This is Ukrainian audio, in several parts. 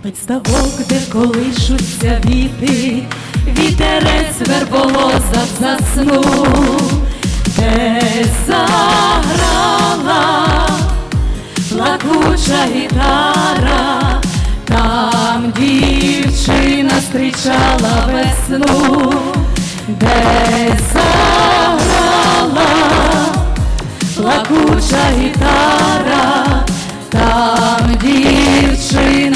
Спецставок, де колишуться віти, вітерець верболоза заснув, де заграла плакуча гітара, там дівчина зустрічала весну, де заграла плакуча гітара, там дівчина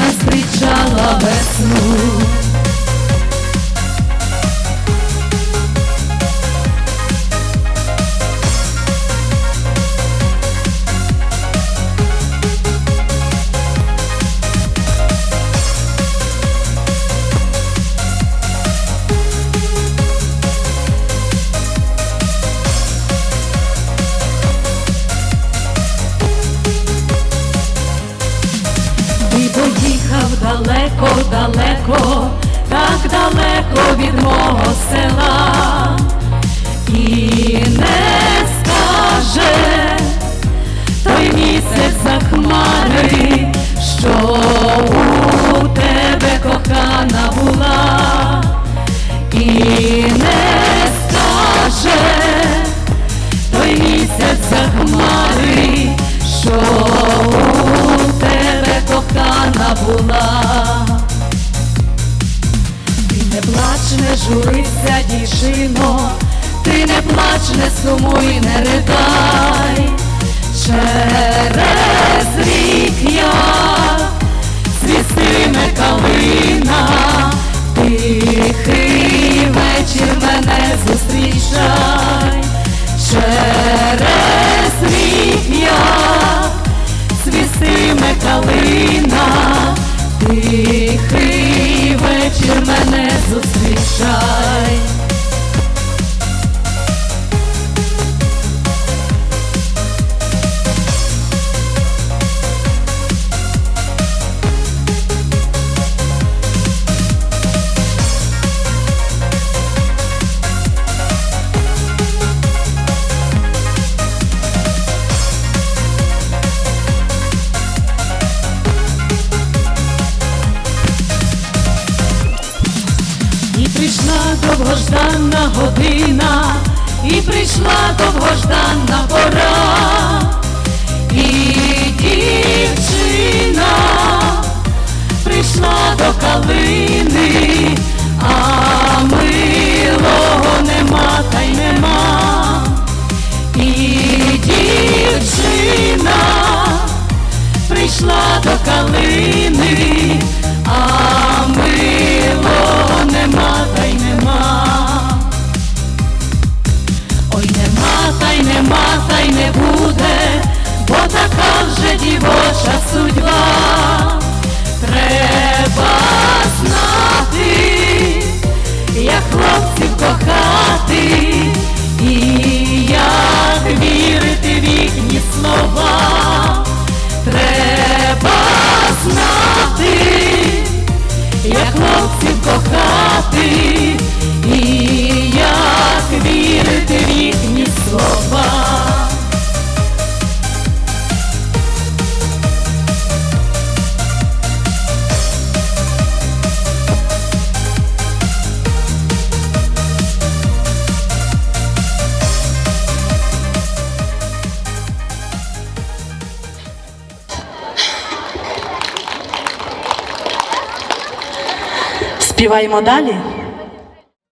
далеко, так далеко від мого села, і не скаже той місяць за хмари, що у тебе кохана була, і не скаже той місяць за хмари, що у тебе кохана була. Журися, дівчино, ти не плач, не сумуй, не ридай. Прийшла довгожданна година, і прийшла довгожданна пора, і дівчина прийшла до калини, а милого нема та й нема, і дівчина прийшла до калини, Співаємо далі.